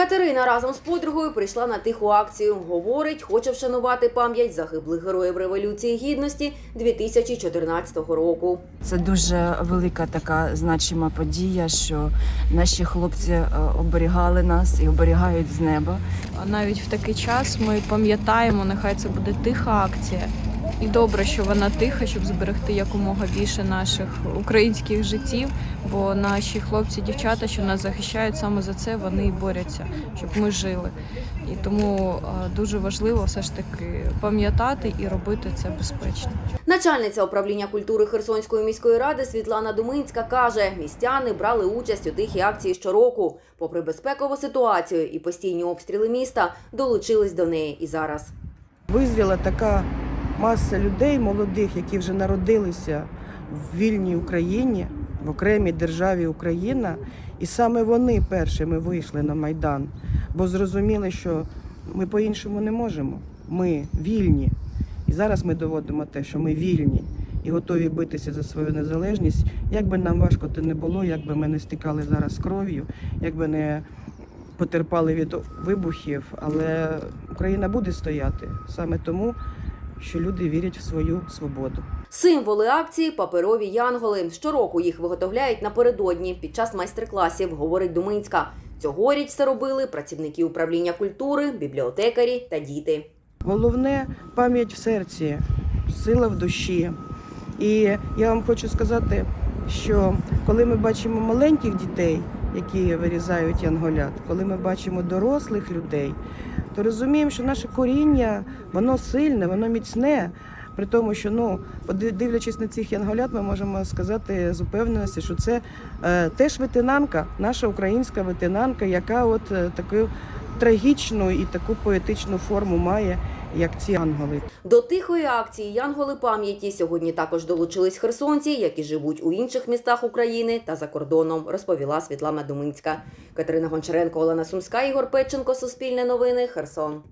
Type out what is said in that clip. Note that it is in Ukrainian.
Катерина разом з подругою прийшла на тиху акцію. Говорить, хоче вшанувати пам'ять загиблих героїв Революції Гідності 2014 року. Це дуже велика така значима подія, що наші хлопці е, оберігали нас і оберігають з неба. А навіть в такий час ми пам'ятаємо, нехай це буде тиха акція. І добре, що вона тиха, щоб зберегти якомога більше наших українських життів. Бо наші хлопці, дівчата, що нас захищають, саме за це вони і борються, щоб ми жили. І тому е, дуже важливо все ж таки пам'ятати і робити це безпечно. Начальниця управління культури Херсонської міської ради Світлана Думинська каже, містяни брали участь у тихій акції щороку. Попри безпекову ситуацію і постійні обстріли міста, долучились до неї і зараз. Визріла така маса людей молодих, які вже народилися в вільній Україні, в окремій державі Україна, і саме вони першими вийшли на Майдан, бо зрозуміли, що ми по-іншому не можемо. Ми вільні. І зараз ми доводимо те, що ми вільні і готові битися за свою незалежність. Як би нам важко то не було, як би ми не стікали зараз кров'ю, як би не потерпали від вибухів, але Україна буде стояти саме тому, що люди вірять в свою свободу. Символи акції паперові янголи. Щороку їх виготовляють напередодні під час майстер-класів, говорить Думинська. Цьогоріч це робили працівники управління культури, бібліотекарі та діти. Головне пам'ять в серці, сила в душі. І я вам хочу сказати, що коли ми бачимо маленьких дітей, які вирізають янголят, коли ми бачимо дорослих людей, то розуміємо, що наше коріння воно сильне, воно міцне. При тому, що ну, дивлячись на цих янголят, ми можемо сказати з упевненості, що це е, теж ветенанка, наша українська ветенанка, яка от е, таку трагічну і таку поетичну форму має, як ці янголи. До тихої акції Янголи пам'яті сьогодні також долучились херсонці, які живуть у інших містах України та за кордоном, розповіла Світлана Думинська. Катерина Гончаренко, Олена Сумська, Ігор Петченко, Суспільне новини, Херсон.